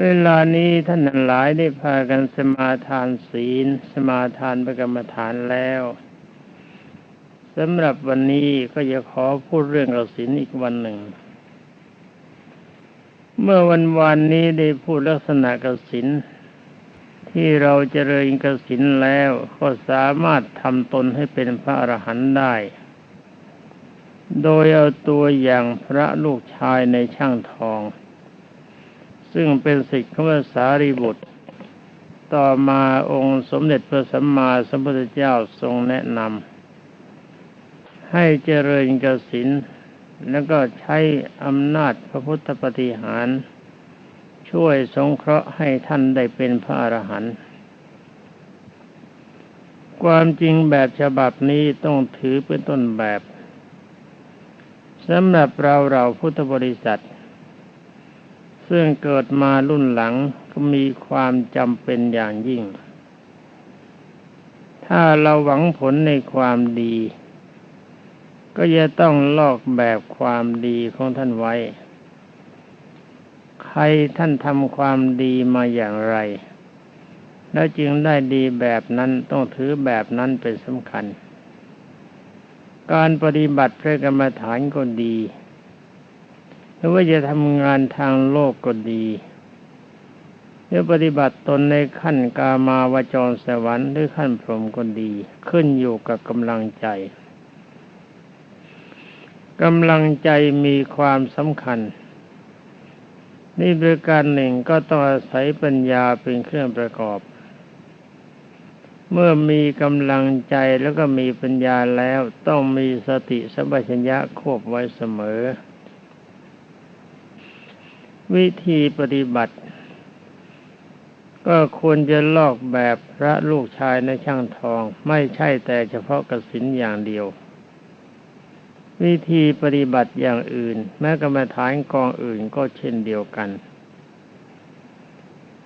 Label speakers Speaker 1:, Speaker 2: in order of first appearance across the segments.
Speaker 1: เวลานี้ท่านหลายได้พากันสมาทานศีล สมาทานประกรรมฐานแล้วสำหรับวันนี้ก็จะขอพูดเรื่องกสินอีกวันหนึ่ง เมื่อวันวานนี้ได้พูดลักษณะกสินที่เราเจริญกสินแล้วก็สามารถทำตนให้เป็นพระอรหันต์ได้ โดยเอาตัวอย่างพระลูกชายในช่างทอง ซึ่งเป็นศิษย์ของพระสารีบุตร ต่อมาองค์สมเด็จพระสัมมาสัมพุทธเจ้าทรงแนะนำให้เจริญกสินแล้วก็ใช้อำนาจพระพุทธปฏิหาร ช่วยสงเคราะห์ให้ท่านได้เป็นพระอรหันต์ความจริงแบบฉบับนี้ต้องถือเป็นต้นแบบสำหรับเราเราพุทธบริษัท ซึ่งเกิดมารุ่นหลังก็มีความจำเป็นอย่างยิ่ง ถ้าเราหวังผลในความดี ก็จะต้องลอกแบบความดีของท่านไว้ ใครท่านทำความดีมาอย่างไร แล้วจึงได้ดีแบบนั้นต้องถือแบบนั้นเป็นสำคัญ การปฏิบัติพระกรรมฐานก็ดี รือว่าจะทำงานทางโลกก็ดีหรือปฏิบัติตนในขั้นกามาวจรสวรรค์หรือขั้นพรหมก็ดี ขึ้นอยู่กับกำลังใจกำลังใจมีความสำคัญ นี่บริการหนึ่งก็ต้องอาศัยปัญญาเป็นเครื่องประกอบ เมื่อมีกำลังใจแล้วก็มีปัญญาแล้วต้องมีสติสัมปชัญญะควบไว้เสมอ วิธีปฏิบัติ ก็ควรจะลอกแบบพระลูกชายในช่างทอง ไม่ใช่แต่เฉพาะกสินอย่างเดียว วิธีปฏิบัติอย่างอื่น แม้กรรมฐานกองอื่นก็เช่นเดียวกัน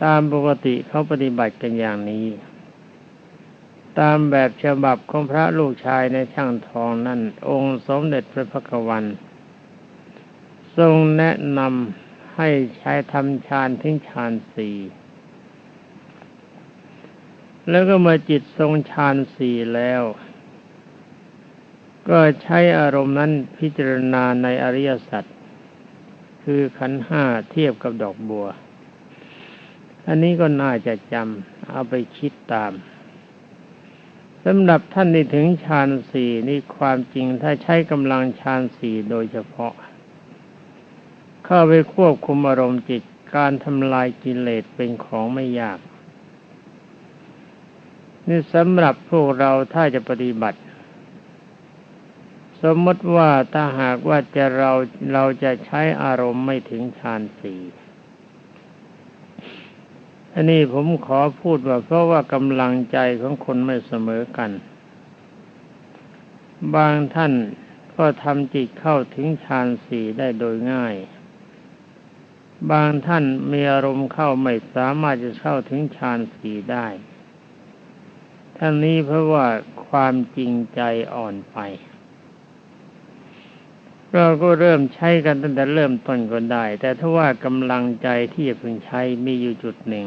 Speaker 1: ตามปกติเขาปฏิบัติกันอย่างนี้ ตามแบบฉบับของพระลูกชายในช่างทองนั่น องค์สมเด็จพระพักวันทรงแนะนำ ให้ใช้ทำฌานทิ้งฌานสี่แล้วก็มาจิตทรงฌานสี่แล้ว ก็ใช้อารมณ์นั้นพิจารณาในอริยสัจคือขันห้าเทียบกับดอกบัว อันนี้ก็น่าจะจำเอาไปคิดตามสำหรับท่านที่ถึงฌานสี่นี่ความจริงถ้าใช้กำลังฌานสี่โดยเฉพาะ เข้าไปควบคุมอารมณ์จิตการทำลายกิเลสเป็นของไม่ยาก นี่สำหรับพวกเราถ้าจะปฏิบัติ สมมติว่าถ้าหากว่าจะเราเราจะใช้อารมณ์ไม่ถึงฌานสี่อันนี้ผมขอพูดว่าเพราะว่ากำลังใจของคนไม่เสมอกัน บางท่านก็ทำจิตเข้าถึงฌานสี่ได้โดยง่าย บางท่านมีอารมณ์เข้าไม่สามารถจะเข้าถึงฌานสี่ได้ทั้งนี้เพราะว่าความจริงใจอ่อนไป เราก็เริ่มใช้กันตั้งแต่เริ่มต้นก็ได้ แต่ถ้าว่ากำลังใจที่จะพึงใช้มีอยู่จุดหนึ่ง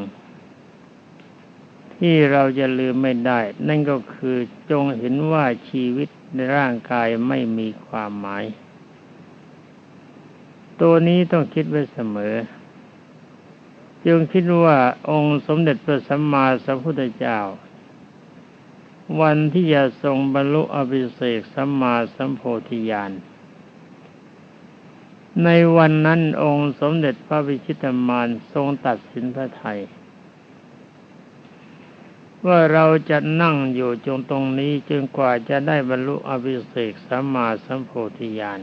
Speaker 1: ที่เราจะลืมไม่ได้ นั่นก็คือจงเห็นว่าชีวิตในร่างกายไม่มีความหมาย ตัวนี้ต้องคิดไว้เสมอ จึงคิดว่าองค์สมเด็จพระสัมมาสัมพุทธเจ้า วันที่จะทรงบรรลุอภิเศกสัมมาสัมโพธิญาณในวันนั้นองค์สมเด็จพระวิชิตมานทรงตัดสินพระไทย ว่าเราจะนั่งอยู่จงตรงนี้จนกว่าจะได้บรรลุอภิเศกสัมมาสัมโพธิญาณ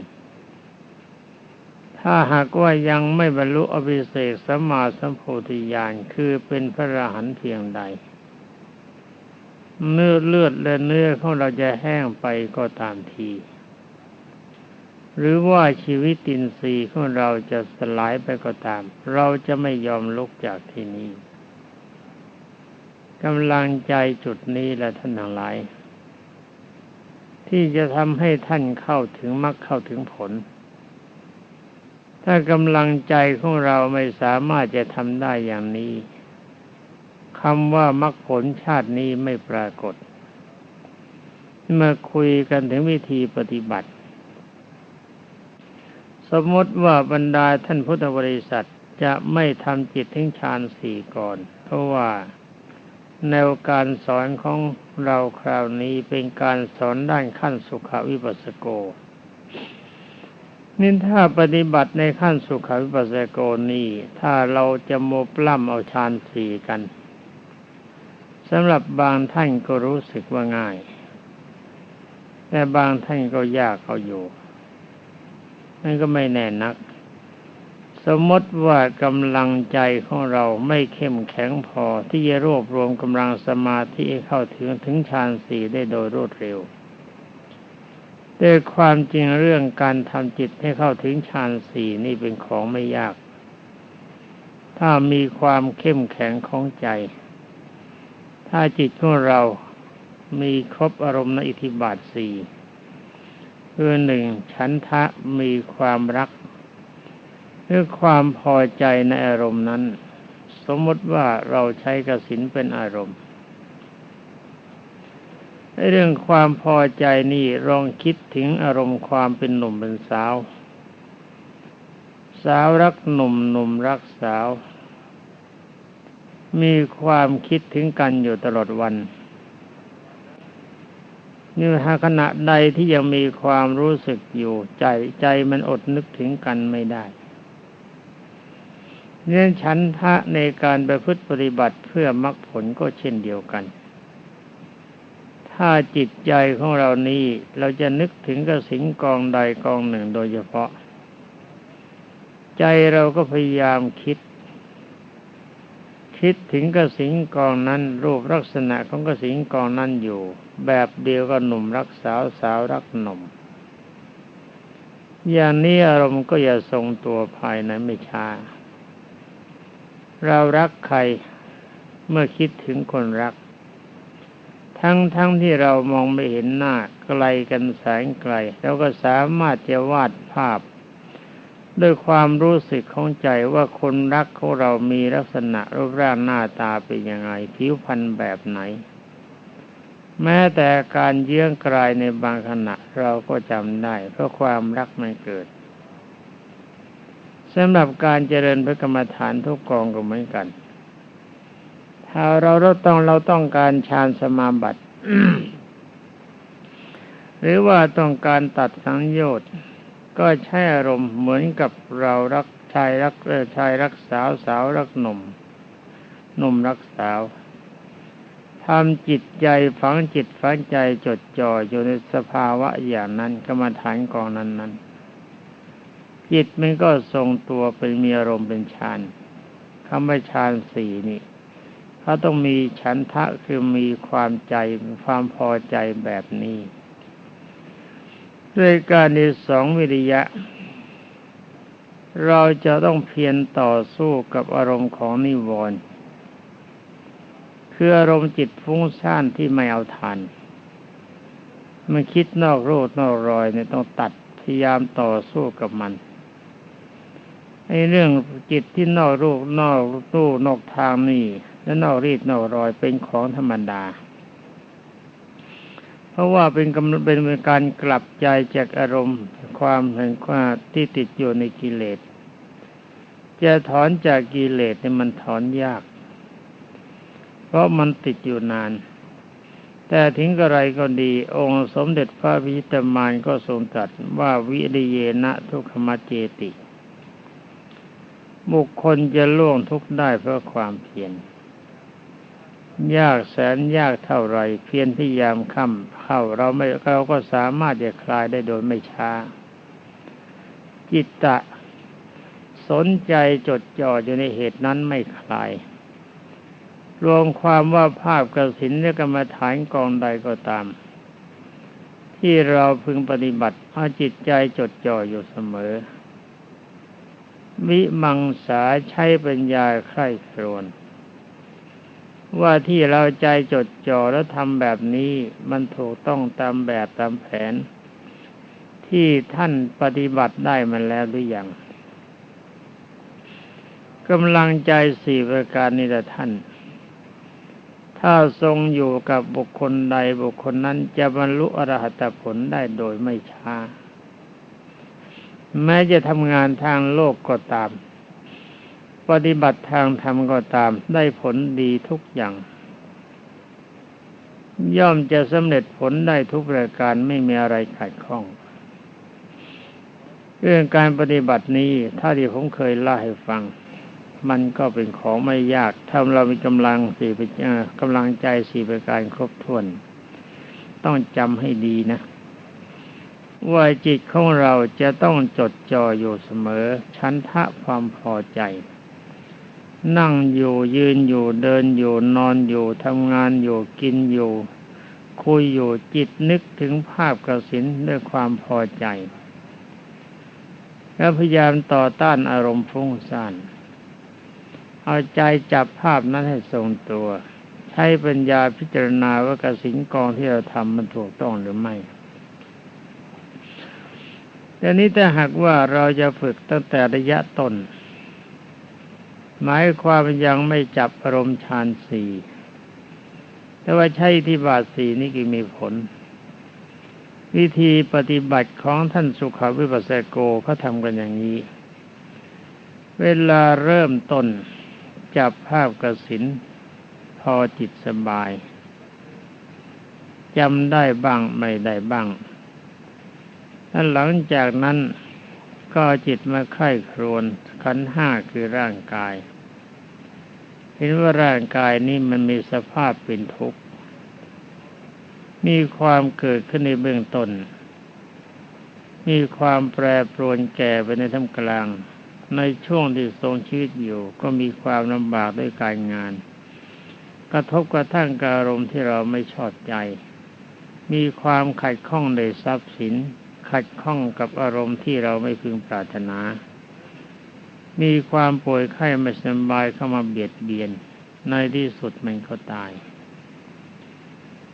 Speaker 1: ถ้าหากว่ายังไม่บรรลุอภิเศกสัมมาสัมโพธิญาณคือเป็นพระอรหันต์เพียงใด เนื้อเลือดและเนื้อของเราจะแห้งไปก็ตามที หรือว่าชีวิตตินทรีย์ของเราจะสลายไปก็ตาม เราจะไม่ยอมลุกจากที่นี้กำลังใจจุดนี้และท่านทั้งหลาย ที่จะทำให้ท่านเข้าถึงมรรคเข้าถึงผล ถ้ากำลังใจของเราไม่สามารถจะทำได้อย่างนี้คำว่ามรรคผลชาตินี้ไม่ปรากฏ เมื่อคุยกันถึงวิธีปฏิบัติ สมมติว่าบรรดาท่านพุทธบริษัทจะไม่ทำจิตทิ้งฌานสี่ก่อน เพราะว่าแนวการสอนของเราคราวนี้เป็นการสอนด้านขั้นสุขวิปัสสโก นี่ถ้าปฏิบัติในขั้นสุขวิปัสสโกนี้ถ้าเราจะโมปล้ำเอาฌานสี่กันสำหรับบางท่านก็รู้สึกว่าง่าย แต่บางท่านก็ยากเขาอยู่นั่นก็ไม่แน่นัก สมมติว่ากำลังใจของเราไม่เข้มแข็งพอที่จะรวบรวมกำลังสมาธิเข้าถึงถึงฌานสี่ได้โดยรวดเร็ว แต่ความจริงเรื่องการทำจิตให้เข้าถึงฌานสี่นี่เป็นของไม่ยาก ถ้ามีความเข้มแข็งของใจ ถ้าจิตของเรามีครบอารมณ์ในอิทธิบาทสี่คือหนึ่งฉันทะมีความรักหรือความพอใจในอารมณ์นั้น สมมติว่าเราใช้กสินเป็นอารมณ์ เรื่องความพอใจนี่ลองคิดถึงอารมณ์ความเป็นหนุ่มเป็นสาว สาวรักหนุ่มหนุ่มรักสาว มีความคิดถึงกันอยู่ตลอดวันนี่หาขณะใดที่ยังมีความรู้สึกอยู่ใจใจมันอดนึกถึงกันไม่ได้เนี่ยฉันทะในการประพฤติปฏิบัติเพื่อมรรคผลก็เช่นเดียวกัน ถ้าจิตใจของเรานี้เราจะนึกถึงกระสิงกองใดกองหนึ่งโดยเฉพาะ ใจเราก็พยายามคิด คิดถึงกระสิงกองนั้น รูปลักษณะของกระสิงกองนั้นอยู่ แบบเดียวกับหนุ่มรักสาวสาวรักหนุ่มอย่างนี้อารมณ์ก็อย่าทรงตัวภายในไม่ช้า เรารักใครเมื่อคิดถึงคนรัก ทั้งทั้งที่เรามองไม่เห็นหน้าไกลกันแสงไกลเราก็สามารถจะวาดภาพ ด้วยความรู้สึกของใจว่าคนรักของเรามีลักษณะรูปร่างหน้าตาเป็นยังไง ผิวพรรณแบบไหน แม้แต่การเยื่องกลายในบางขณะเราก็จำได้ เพราะความรักมันเกิดสำหรับการเจริญพระกรรมฐานทุกกองก็เหมือนกัน ถ้าเราเราต้องเราต้องการฌานสมาบัติหรือว่าต้องการตัดสังโยชน์ก็ใช้อารมณ์เหมือนกับเรารักชายรักชายรักสาวสาวรักหนุ่มหนุ่มรักสาวทำจิตใจฝังจิตฝังใจจดจ่ออยู่ในสภาวะอย่างนั้นกรรมฐานกองนั้นนั้นจิตมันก็ทรงตัวเป็นมีอารมณ์เป็นฌานคำว่าฌานสี่นี่ เขาต้องมีฉันทะคือมีความใจความพอใจแบบนี้ด้วยการในสองวิริยะ เราจะต้องเพียรต่อสู้กับอารมณ์ของนิวรณ์คืออารมณ์จิตฟุ้งซ่านที่ไม่เอาทานมันคิดนอกรูดนอกรอยเนี่ยต้องตัดพยายามต่อสู้กับมันไอ้เรื่องจิตที่นอกรูปนอกตู้นอกทางนี่ และนอกรีดนอกรอยเป็นของธรรมดา เพราะว่าเป็นกำเป็นการกลับใจจากอารมณ์ความแห่งความที่ติดอยู่ในกิเลส จะถอนจากกิเลสเนี่ยมันถอนยาก เพราะมันติดอยู่นาน แต่ถึงกระไรก็ดี องค์สมเด็จพระพิจิตรมานก็ทรงตรัสว่าวิริเยนะทุกขมเจติบุคคลจะล่วงทุกข์ได้เพราะความเพียร ยากแสนยากเท่าไรเพียรพยายามค้ำเข้าเราไม่เราก็สามารถจะคลายได้โดยไม่ช้า จิตตะ สนใจจดจ่ออยู่ในเหตุนั้นไม่คลาย รวมความว่าภาพกระสินและกรรมฐานกองใดก็ตาม ที่เราพึงปฏิบัติเอาจิตใจจดจ่ออยู่เสมอ วิมังสาใช้ปัญญาใคร่ครวน ว่าที่เราใจจดจ่อแล้วทำแบบนี้มันถูกต้องตามแบบตามแผน ที่ท่านปฏิบัติได้มันแล้วหรือยังกำลังใจสี่ประการนี้แหละท่าน ถ้าทรงอยู่กับบุคคลใดบุคคลนั้นจะบรรลุอรหัตผลได้โดยไม่ช้า แม้จะทำงานทางโลกก็ตาม ปฏิบัติทางธรรมก็ตามได้ผลดีทุกอย่าง ย่อมจะสำเร็จผลได้ทุกประการไม่มีอะไรขัดข้อง เรื่องการปฏิบัตินี้ถ้าที่ผมเคยเล่าให้ฟัง มันก็เป็นของไม่ยากถ้าเรามีกำลังสี่กำลังใจสี่ประการครบถ้วน ต้องจำให้ดีนะว่าจิตของเราจะต้องจดจ่ออยู่เสมอ ชั้นทะความพอใจ นั่งอยู่ยืนอยู่เดินอยู่นอนอยู่ทำงานอยู่กินอยู่ คุยอยู่จิตนึกถึงภาพกระสินด้วยความพอใจ และพยายามต่อต้านอารมณ์ฟุ้งซ่านเอาใจจับภาพนั้นให้ทรงตัว ใช้ปัญญาพิจารณาว่ากสินกองที่เราทำมันถูกต้องหรือไม่แต่นี้ถ้าหากว่าเราจะฝึกตั้งแต่ระยะต้น หมายความยังไม่จับอารมณ์ฌานสี่แต่ว่าใช่ที่บาทสีนี่ก็มีผล วิธีปฏิบัติของท่านสุขวิปัสสโกเขาทำกันอย่างนี้ เวลาเริ่มต้นจับภาพกระสินพอจิตสบายจำได้บ้างไม่ได้บ้าง ถ้าหลังจากนั้น ก็จิตมาไข้ครวนขันห้าคือร่างกาย เห็นว่าร่างกายนี้มันมีสภาพเป็นทุกข์ มีความเกิดขึ้นในเบื้องต้น มีความแปรปรวนแก่ไปในท่ามกลาง ในช่วงที่ทรงชีวิตอยู่ ก็มีความลำบากด้วยการงาน กระทบกระทั่งอารมณ์ที่เราไม่ชอบใจ มีความขัดข้องในทรัพย์สิน ขัดข้องกับอารมณ์ที่เราไม่พึงปรารถนา มีความป่วยไข้ไม่สบายเข้ามาเบียดเบียน ในที่สุดมันก็ตาย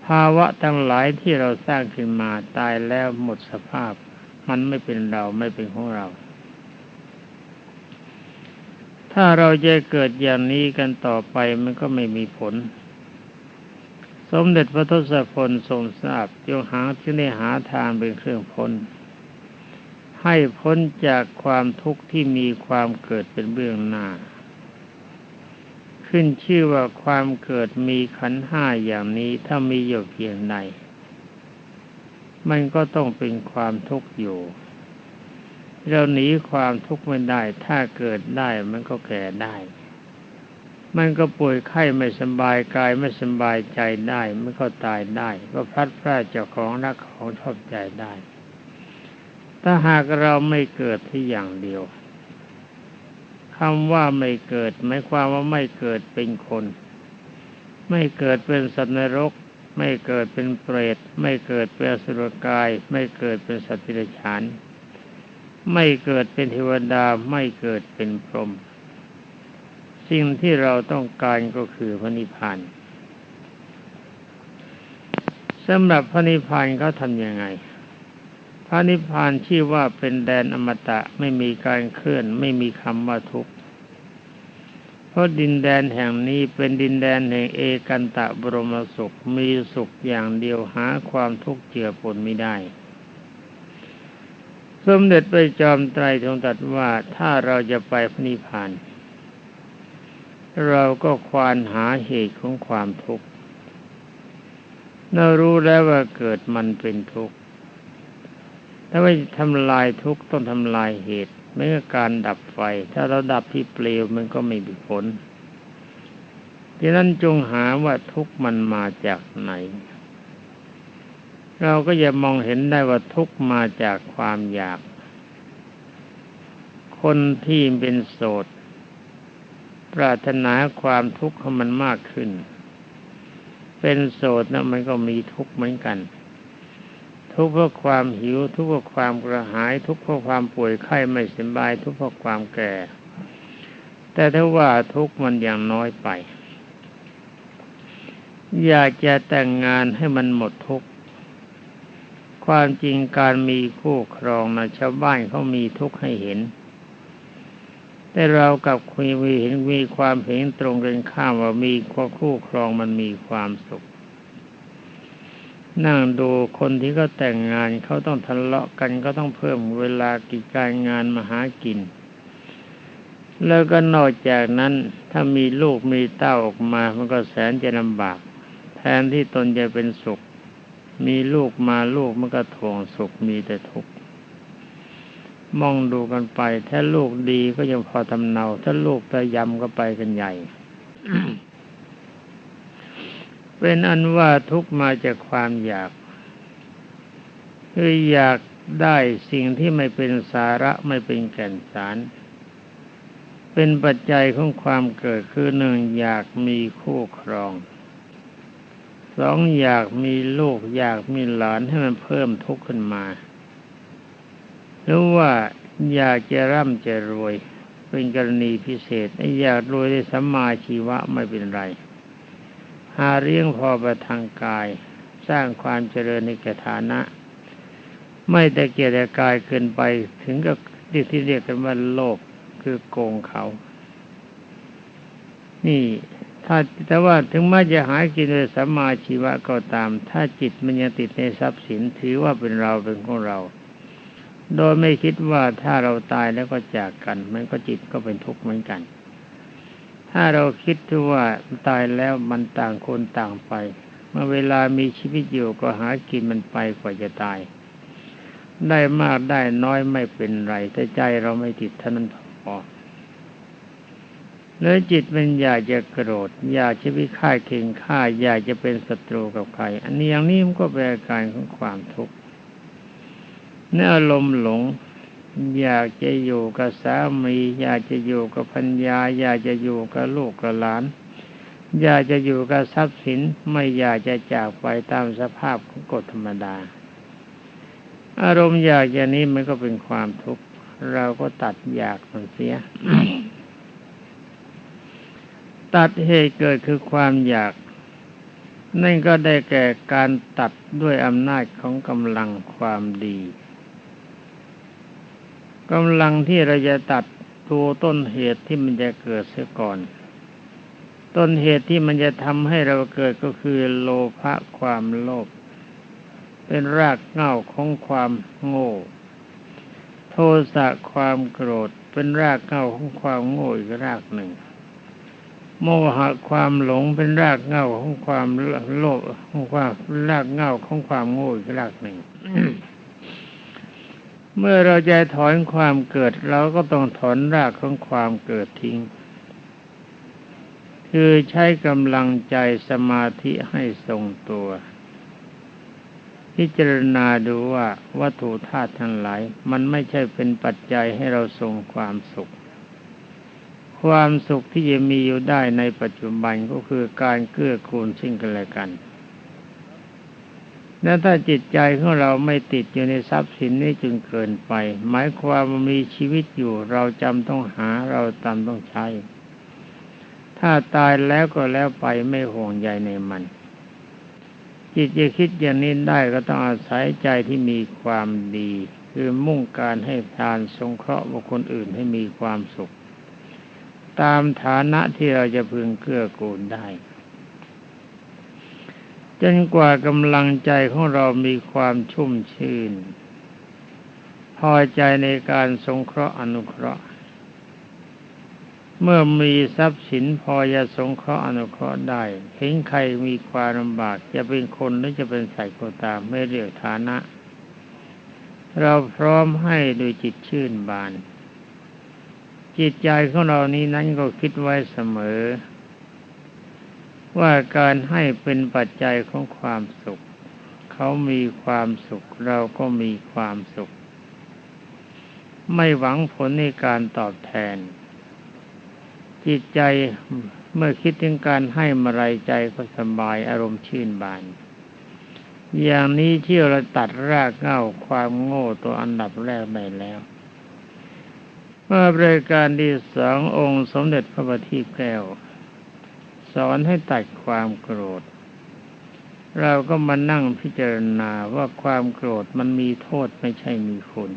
Speaker 1: ภาวะทั้งหลายที่เราสร้างขึ้นมาตายแล้วหมดสภาพ มันไม่เป็นเราไม่เป็นของเรา ถ้าเราจะเกิดอย่างนี้กันต่อไปมันก็ไม่มีผล สมเด็จพระทศพลทรงทราบจงหาที่ได้หาทางเป็นเครื่องพ้น ให้พ้นจากความทุกข์ที่มีความเกิดเป็นเบื้องหน้า ขึ้นชื่อว่าความเกิดมีขันห้าอย่างนี้ถ้ามีอยู่เพียงใดมันก็ต้องเป็นความทุกข์อยู่ เราหนีความทุกข์ไม่ได้ ถ้าเกิดได้มันก็แก่ได้ มันก็ป่วยไข้ไม่สบายกายไม่สบายใจได้มันก็ตายได้ ก็พลัดพรากเจ้าของรักของชอบใจได้ ถ้าหากเราไม่เกิดที่อย่างเดียวคำว่าไม่เกิดหมายความว่าไม่เกิดเป็นคน ไม่เกิดเป็นสัตว์นรก ไม่เกิดเป็นเปรต ไม่เกิดเป็นสุรกาย ไม่เกิดเป็นสัตว์ปิรฉาน ไม่เกิดเป็นเทวดาไม่เกิดเป็นพรหม สิ่งที่เราต้องการก็คือพระนิพพานสำหรับพระนิพพานเขาทำยังไง พระนิพพานชื่อว่าเป็นแดนอมตะไม่มีการเคลื่อน ไม่มีคำว่าทุกข์เพราะดินแดนแห่งนี้เป็นดินแดนแห่งเอกันตะบรมสุขมีสุขอย่างเดียวหาความทุกข์เจือปนไม่ได้ สมเด็จพระจอมไตรทรงตรัสว่าถ้าเราจะไปพนิพพาน เราก็ควานหาเหตุของความทุกข์เรารู้แล้วว่าเกิดมันเป็นทุกข์ถ้าไม่ทำลายทุกข์ต้องทำลายเหตุเมื่อการดับไฟ ถ้าเราดับที่เปลวมันก็ไม่มีผลดังนั้นจงหาว่าทุกข์มันมาจากไหน เราก็จะมองเห็นได้ว่าทุกข์มาจากความอยาก คนที่เป็นโสด ปรารถนาความทุกข์ของมันมากขึ้น เป็นโสดนะมันก็มีทุกข์เหมือนกัน ทุกข์เพราะความหิว ทุกข์เพราะความกระหาย ทุกข์เพราะความป่วยไข้ไม่สบาย ทุกข์เพราะความแก่ แต่ถ้าว่าทุกข์มันอย่างน้อยไป อยากจะแต่งงานให้มันหมดทุกข์ความจริงการมีคู่ครองนะชาวบ้านเขามีทุกข์ให้เห็น แต่เรากับคุยมีเห็นมีความเห็นตรงกันข้ามว่ามีคู่ครองมันมีความสุข นั่งดูคนที่เขาแต่งงานเขาต้องทะเลาะกันก็ต้องเพิ่มเวลากิจการงานมาหากิน แล้วก็นอกจากนั้นถ้ามีลูกมีเต้าออกมา มันก็แสนจะลำบาก แทนที่ตนจะเป็นสุข มีลูกมาลูกมันก็ทวงสุขมีแต่ทุกข์ มองดูกันไป ถ้าลูกดีก็ยังพอทำเนา ถ้าลูกตะยำก็ไปกันใหญ่เป็นอันว่าทุกมาจากความอยากคืออยากได้สิ่งที่ไม่เป็นสาระไม่เป็นแก่นสาร เป็นปัจจัยของความเกิดคือหนึ่งอยากมีคู่ครองสองอยากมีลูกอยากมีหลานให้มันเพิ่มทุกข์ขึ้นมา หรือว่าอยากจะร่ำจะรวย เป็นกรณีพิเศษอยากรวยได้สัมมาชีวะไม่เป็นไร หาเลี้ยงพอประทางกาย สร้างความเจริญในกฐานะ ไม่แต่เกียรติกายเกินไปถึงกับที่เรียกกันว่าโลภคือโกงเขา นี่ถ้าแต่ว่าถึงแม้จะหายกินโดยสัมมาชีวะก็ตาม ถ้าจิตมันยังติดในทรัพย์สินถือว่าเป็นเราเป็นของเรา โดยไม่คิดว่าถ้าเราตายแล้วก็จากกัน มันก็จิตก็เป็นทุกข์เหมือนกัน ถ้าเราคิดว่าตายแล้วมันต่างคนต่างไป เมื่อเวลามีชีวิตอยู่ก็หากินมันไปกว่าจะตาย ได้มากได้น้อยไม่เป็นไร แต่ใจเราไม่ติดเท่านั้นพอแล้วจิตมันอยากจะโกรธอยากจะวิฆ่าเข่งฆ่าอยากจะเป็นศัตรูกับใคร อันนี้อย่างนี้มันก็เป็นอาการของความทุกข์ เนื้อลมหลง อยากจะอยู่กับสามี อยากจะอยู่กับพัญญา อยากจะอยู่กับลูกกับหลาน อยากจะอยู่กับทรัพย์สินไม่อยากจะจากไปตามสภาพของกฎธรรมดา อารมณ์อยากอย่างนี้มันก็เป็นความทุกข์เราก็ตัดอยากมันเสีย ตัดเหตุเกิดคือความอยากนั่นก็ได้แก่การตัดด้วยอำนาจของกำลังความดี กำลังที่เราจะตัดตัวต้นเหตุที่มันจะเกิดเสียก่อน ต้นเหตุที่มันจะทำให้เราเกิดก็คือโลภะความโลภเป็นรากเหง้าของความโง่ โทสะความโกรธ เป็นรากเหง้าของความโง่อีกรากหนึ่ง โมหะความหลงเป็นรากเหง้าของความโลภของความรากเหง้าของความโง่อีกรากหนึ่ง เมื่อเราจะถอนความเกิดเราก็ต้องถอนรากของความเกิดทิ้ง คือใช้กำลังใจสมาธิให้ทรงตัว พิจารณาดูว่าวัตถุธาตุทั้งหลาย มันไม่ใช่เป็นปัจจัยให้เราทรงความสุข ความสุขที่จะมีอยู่ได้ในปัจจุบันก็คือการเกื้อกูลซึ่งกันและกัน แล้วถ้าจิตใจของเราไม่ติดอยู่ในทรัพย์สินนี้จึงเกินไป หมายความว่ามีชีวิตอยู่เราจำต้องหาเราจำต้องใช้ ถ้าตายแล้วก็แล้วไปไม่ห่วงใยในมัน จิตจะคิดอย่างนี้ได้ก็ต้องอาศัยใจที่มีความดี คือมุ่งการให้ทานสงเคราะห์บุคคลอื่นให้มีความสุข ตามฐานะที่เราจะพึงเกื้อกูลได้ จนกว่ากำลังใจของเรามีความชุ่มชื่น พอใจในการสงเคราะห์อนุเคราะห์ เมื่อมีทรัพย์สินพอจะสงเคราะห์อนุเคราะห์ได้ เห็นใครมีความลำบากจะเป็นคนหรือจะเป็นสัตว์ก็ตามไม่เรียกฐานะ เราพร้อมให้โดยจิตชื่นบาน จิตใจของเรานี้นั้นก็คิดไว้เสมอ ว่าการให้เป็นปัจจัยของความสุข เขามีความสุข เราก็มีความสุข ไม่หวังผลในการตอบแทน จิตใจเมื่อคิดถึงการให้มาไรใจก็สบายอารมณ์ชื่นบาน อย่างนี้ที่เราตัดรากเหง้าความโง่ตัวอันดับแรกไปแล้วเมื่อบริการที่สององค์สมเด็จพระบัณฑิตแก้ว สอนให้ตัดความโกรธ เราก็มานั่งพิจารณาว่าความโกรธมันมีโทษไม่ใช่มีคุณ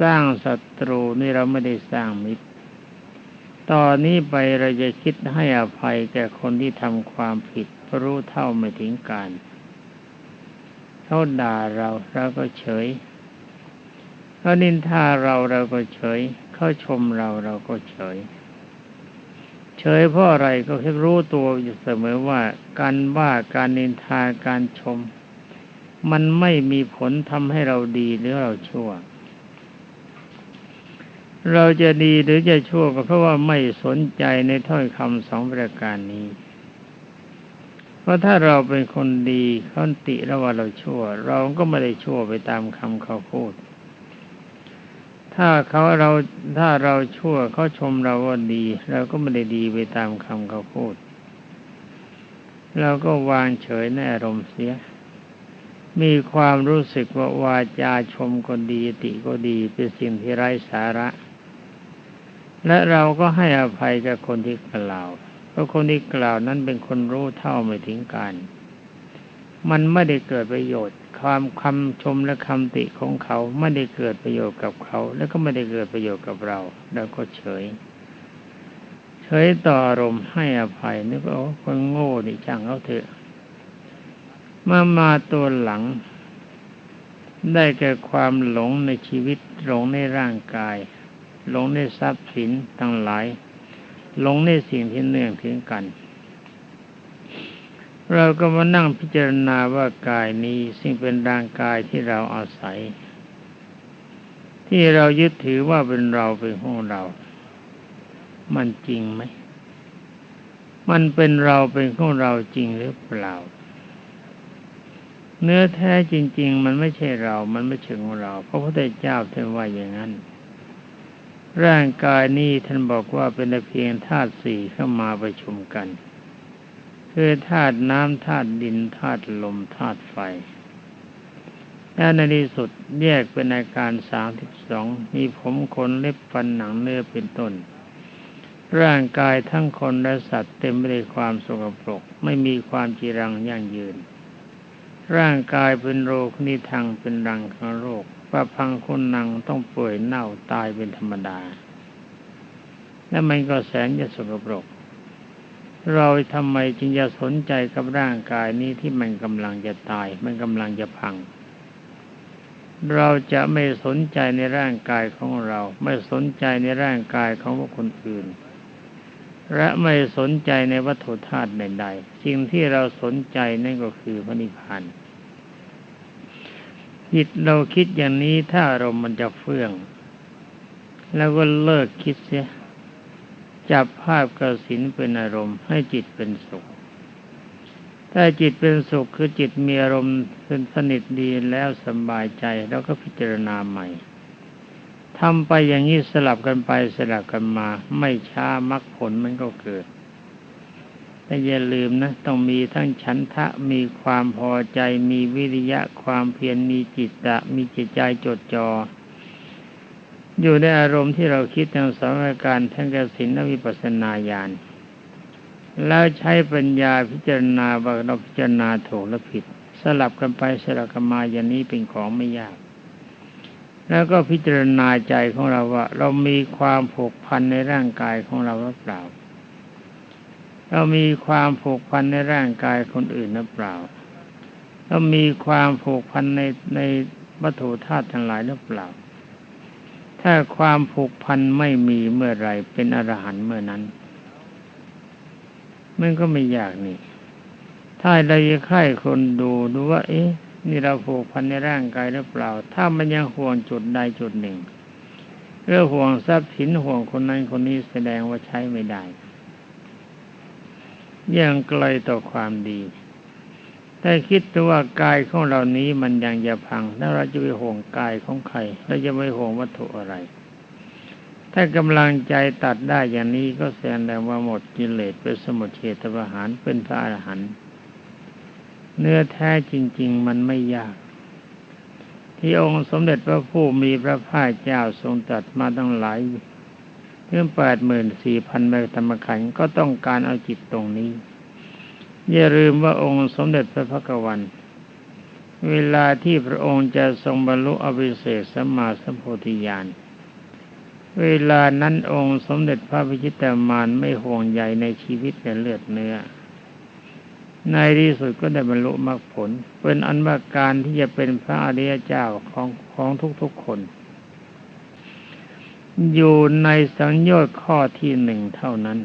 Speaker 1: สร้างศัตรูนี่เราไม่ได้สร้างมิตรตอนนี้ไปเราจะคิดให้อภัยแก่คนที่ทำความผิดรู้เท่าไม่ถึงการเขาด่าเราเราก็เฉยเขานินทาเราเราก็เฉยเขาชมเราเราก็เฉย เฉยเพราะอะไรก็แค่รู้ตัวอยู่เสมอว่าการว่าการนินทาการชม มันไม่มีผลทำให้เราดีหรือเราชั่ว เราจะดีหรือจะชั่วก็เพราะว่าไม่สนใจในถ้อยคำสองประการนี้ เพราะถ้าเราเป็นคนดีเขาติแล้วว่าเราชั่ว เราก็ไม่ได้ชั่วไปตามคำเขาพูด ถ้าเขาเราถ้าเราชั่วเขาชมเราว่าดีเราก็ไม่ได้ดีไปตามคำเขาพูด เราก็วางเฉยในอารมณ์เสีย มีความรู้สึกว่าวาจาชมก็ดีติก็ดีเป็นสิ่งที่ไร้สาระ และเราก็ให้อภัยกับคนที่กล่าว เพราะคนที่กล่าวนั้นเป็นคนรู้เท่าไม่ถึงการ มันไม่ได้เกิดประโยชน์ความคำชมและคำติของเขาไม่ได้เกิดประโยชน์กับเขา แล้วก็ไม่ได้เกิดประโยชน์กับเราเราก็เฉย เฉยต่ออารมณ์ให้อภัยนึกว่าคนโง่นี่ช่างเขาเถอะมามาตัวหลัง ได้แก่ความหลงในชีวิตหลงในร่างกาย หลงในทรัพย์สินทั้งหลาย หลงในสิ่งที่เนื่องถึงกัน เราก็มานั่งพิจารณาว่ากายนี้ซึ่งเป็นร่างกายที่เราอาศัย ที่เรายึดถือว่าเป็นเราเป็นของเรา มันจริงไหม มันเป็นเราเป็นของเราจริงหรือเปล่า เนื้อแท้จริง ๆ มันไม่ใช่เรา มันไม่ใช่ของเรา เพราะพระพุทธเจ้าท่านว่าอย่างนั้น ร่างกายนี้ท่านบอกว่าเป็นเพียงธาตุสี่เข้ามาประชุมกัน คือธาตุน้ำธาตุดินธาตุลมธาตุไฟ และในที่สุดแยกเป็นอาการสามสิบสองมีผมขนเล็บฟันหนังเนื้อเป็นต้น ร่างกายทั้งคนและสัตว์เต็มไปด้วยความสกปรก ไม่มีความจีรังยั่งยืน ร่างกายเป็นโรคนิทังเป็นรังของโรคประพังคนนังต้องป่วยเน่าตายเป็นธรรมดา และมันก็แสนจะสกปรก เราทำไมจึงจะสนใจกับร่างกายนี้ที่มันกำลังจะตาย มันกำลังจะพัง เราจะไม่สนใจในร่างกายของเรา ไม่สนใจในร่างกายของคนอื่น และไม่สนใจในวัตถุธาตุใดๆสิ่งที่เราสนใจนั่นก็คือพระนิพพานจิตเราคิดอย่างนี้ถ้าเรามันจะเฟื่อง แล้วก็เลิกคิดเสีย จับภาพกสินเป็นอารมณ์ ให้จิตเป็นสุข ถ้าจิตเป็นสุขคือจิตมีอารมณ์เป็นสนิทดีแล้วสบายใจแล้วก็พิจารณาใหม่ทำไปอย่างนี้สลับกันไปสลับกันมา ไม่ช้ามรรคผลมันก็เกิดแต่อย่าลืมนะ ต้องมีทั้งฉันทะมีความพอใจ มีวิริยะความเพียรมีจิตตะ มีจิตใจจดจอ่อ อยู่ในอารมณ์ที่เราคิดทางสมการทั้งกสินและวิปัสนาญาณแล้วใช้ปัญญาพิจารณาว่าเราพิจารณาถูกและผิด สลับกันไปสลับกันมาอย่างนี้เป็นของไม่ยาก แล้วก็พิจารณาใจของเราว่า เรามีความผูกพันในร่างกายของเราหรือเปล่า เรามีความผูกพันในร่างกายคนอื่นหรือเปล่า เรามีความผูกพันในในวัตถุธาตุทั้งหลายหรือเปล่า ถ้าความผูกพันไม่มีเมื่อไรเป็นอรหันต์เมื่อนั้น มันก็ไม่ยากนี่ ถ้าเราจะใคร่คนดูดูว่า เอ๊ะ นี่เราผูกพันในร่างกายหรือเปล่า ถ้ามันยังห่วงจุดใดจุดหนึ่งเรื่องห่วงทรัพย์สินห่วงคนนั้นคนนี้แสดงว่าใช้ไม่ได้ ยังไกลต่อความดี ถ้าคิดว่ากายของเรานี้มันยังจะพังแล้วเราจะไปห่วงกายของใครเราจะไม่ห่วงวัตถุอะไร ถ้ากำลังใจตัดได้อย่างนี้ก็แสดงว่าหมดกิเลสเป็นสมุทเฉทประหารเป็นพระอรหันต์เนื้อแท้จริง ๆ มันไม่ยาก ที่องค์สมเด็จพระผู้มีพระภาคเจ้าทรงตัดมาตั้งหลายเรื่องแปดหมื่นสี่พันใบธรรมขันก็ต้องการเอาจิตตรงนี้ อย่าลืมว่าองค์สมเด็จพระพักวัน เวลาที่พระองค์จะทรงบรรลุอภิเศษสัมมาสัมโพธิญาณเวลานั้นองค์สมเด็จพระพิชิตามารไม่ห่วงใยในชีวิตและเลือดเนื้อ ในที่สุดก็ได้บรรลุมรรคผล เป็นอันว่าการที่จะเป็นพระอริยเจ้าของของทุกๆคน อยู่ในสังโยชน์ข้อที่หนึ่งเท่านั้น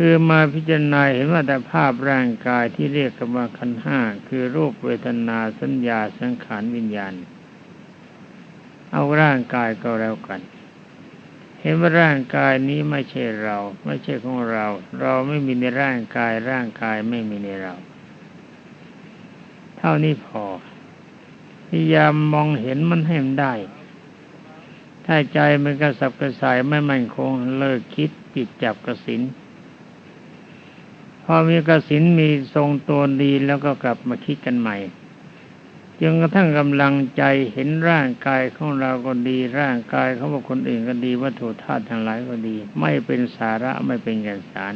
Speaker 1: คือมาพิจารณาเห็นว่าแต่ภาพร่างกายที่เรียกกันว่าขันห้าคือรูปเวทนาสัญญาสังขารวิญญาณ เอาร่างกายก็แล้วกัน เห็นว่าร่างกายนี้ไม่ใช่เรา ไม่ใช่ของเรา เราไม่มีในร่างกายร่างกายไม่มีในเรา เท่านี้พอพยายามมองเห็นมันให้มันได้ ถ้าใจมันกระสับกระส่ายไม่มั่นคงเลิกคิดจิตจับกระสิน พอมีกระสินมีทรงตัวดีแล้วก็กลับมาคิดกันใหม่จนกระทั่งกำลังใจเห็นร่างกายของเราก็ดีร่างกายของบุคคลอื่นก็ดีวัตถุธาตุทั้งหลายก็ดี ไม่เป็นสาระไม่เป็นแก่นสาร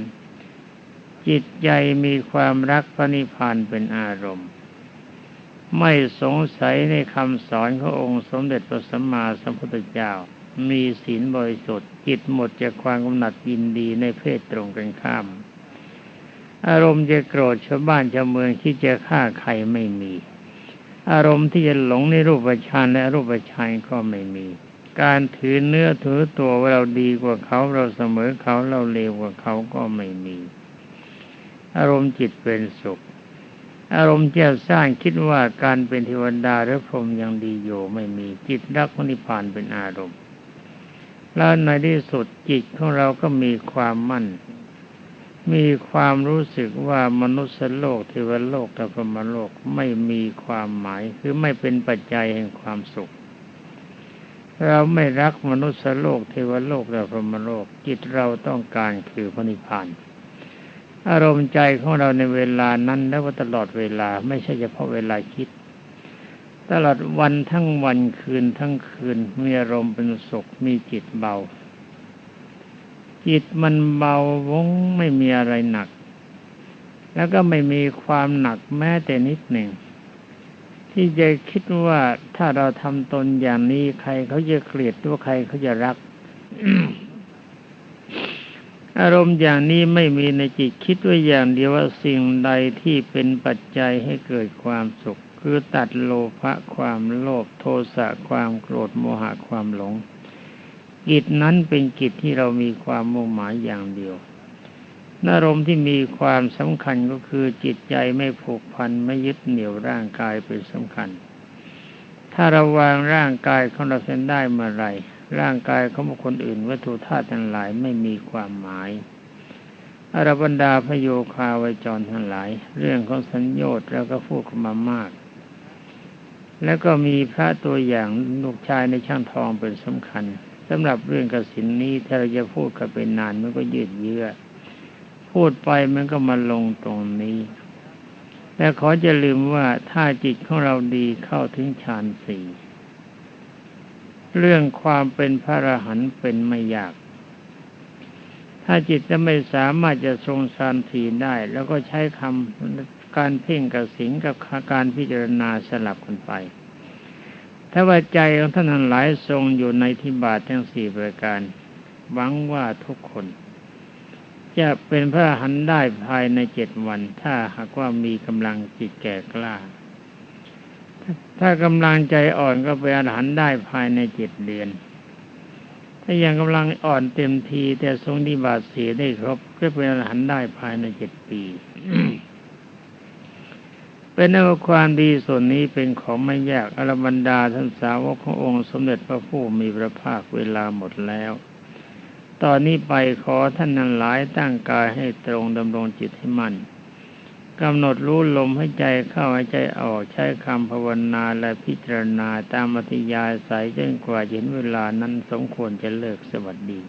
Speaker 1: จิตใจมีความรักพระนิพพานเป็นอารมณ์ ไม่สงสัยในคำสอนขององค์สมเด็จพระสัมมาสัมพุทธเจ้า มีศีลบริสุทธิ์จิตหมดจากความกำหนัดยินดีในเพศตรงกันข้าม อารมณ์จะโกรธชาวบ้านชาวเมืองที่จะฆ่าใครไม่มี อารมณ์ที่จะหลงในรูปฌานและรูปฌานก็ไม่มี การถือเนื้อถือตัวว่าเราดีกว่าเขาเราเสมอเขาเราเลวกว่าเขาก็ไม่มี อารมณ์จิตเป็นสุข อารมณ์เจ้าสร้างคิดว่าการเป็นเทวดาหรือพรหมยังดีอยู่ไม่มีจิตรักนิพพานเป็นอารมณ์แล้วในที่สุดจิตของเราก็มีความมั่น มีความรู้สึกว่ามนุษย์โลกเทวโลกและพรหมโลกไม่มีความหมายคือไม่เป็นปัจจัยแห่งความสุข เราไม่รักมนุษย์โลกเทวโลกและพรหมโลกจิตเราต้องการคือพระนิพพานอารมณ์ใจของเราในเวลานั้นและว่าตลอดเวลาไม่ใช่เฉพาะเวลาคิด ตลอดวันทั้งวันคืนทั้งคืนมีอารมณ์เป็นสุขมีจิตเบา จิตมันเบาวงไม่มีอะไรหนัก แล้วก็ไม่มีความหนักแม้แต่นิดหนึ่ง ที่จะคิดว่าถ้าเราทำตนอย่างนี้ใครเขาจะเกลียดตัวใครเขาจะรัก อารมณ์อย่างนี้ไม่มีในจิตคิดว่าอย่างเดียวว่าสิ่งใดที่เป็นปัจจัยให้เกิดความสุข คือตัดโลภะความโลภโทสะความโกรธโมหะความหลง กิจนั้นเป็นกิจที่เรามีความมุ่งหมายอย่างเดียวนารมณ์ที่มีความสำคัญก็คือจิตใจไม่ผูกพันไม่ยึดเหนี่ยวร่างกายเป็นสำคัญ ถ้าเราวางร่างกายของเราเส้นได้เมื่อไรร่างกายของบุคคลอื่นวัตถุธาตุทั้งหลายไม่มีความหมายอรบรรดาพโยคาวจรทั้งหลาย เรื่องของสัญญต์แล้วก็พูดมามาก แล้วก็มีพระตัวอย่างลูกชายในช่างทองเป็นสำคัญ สำหรับเรื่องกสินนี้ถ้าเราจะพูดกันเป็นนานมันก็ยืดเยื้อพูดไปมันก็มาลงตรงนี้แต่ขอจะลืมว่าถ้าจิตของเราดีเข้าถึงฌานสี่เรื่องความเป็นพระอรหันต์เป็นไม่ยาก ถ้าจิตจะไม่สามารถจะทรงฌานสี่ได้ แล้วก็ใช้คำการเพ่งกับสิงกับการพิจารณาสลับกันไป ถ้าว่าใจของท่านทั้งหลายทรงอยู่ในทิบาททั้งสี่ประการ หวังว่าทุกคน จะเป็นพระหันได้ภายในเจ็ดวัน ถ้าหากว่ามีกำลังจิตแก่กล้า ถ้ากำลังใจอ่อนก็เป็นอรหันได้ภายในเจ็ดเดือน ถ้ายังกำลังอ่อนเต็มทีแต่ทรงนิบาตสีได้ครบก็เป็นอรหันได้ภายในเจ็ดปี เป็นนว่าความดีส่วนนี้เป็นของไม่ยากอรบรรดาท่านสาวกขององค์สมเด็จพระผู้มีพระภาคเวลาหมดแล้ว ตอนนี้ไปขอท่านนั้นหลายตั้งกายให้ตรงดำรงจิตให้มั่นกำหนดรู้ลมให้ใจเข้าให้ใจออกใช้คำภาวนาและพิจารณาตามอธิยาสายจนกว่าเห็นเวลานั้นสมควรจะเลิกสวัสดี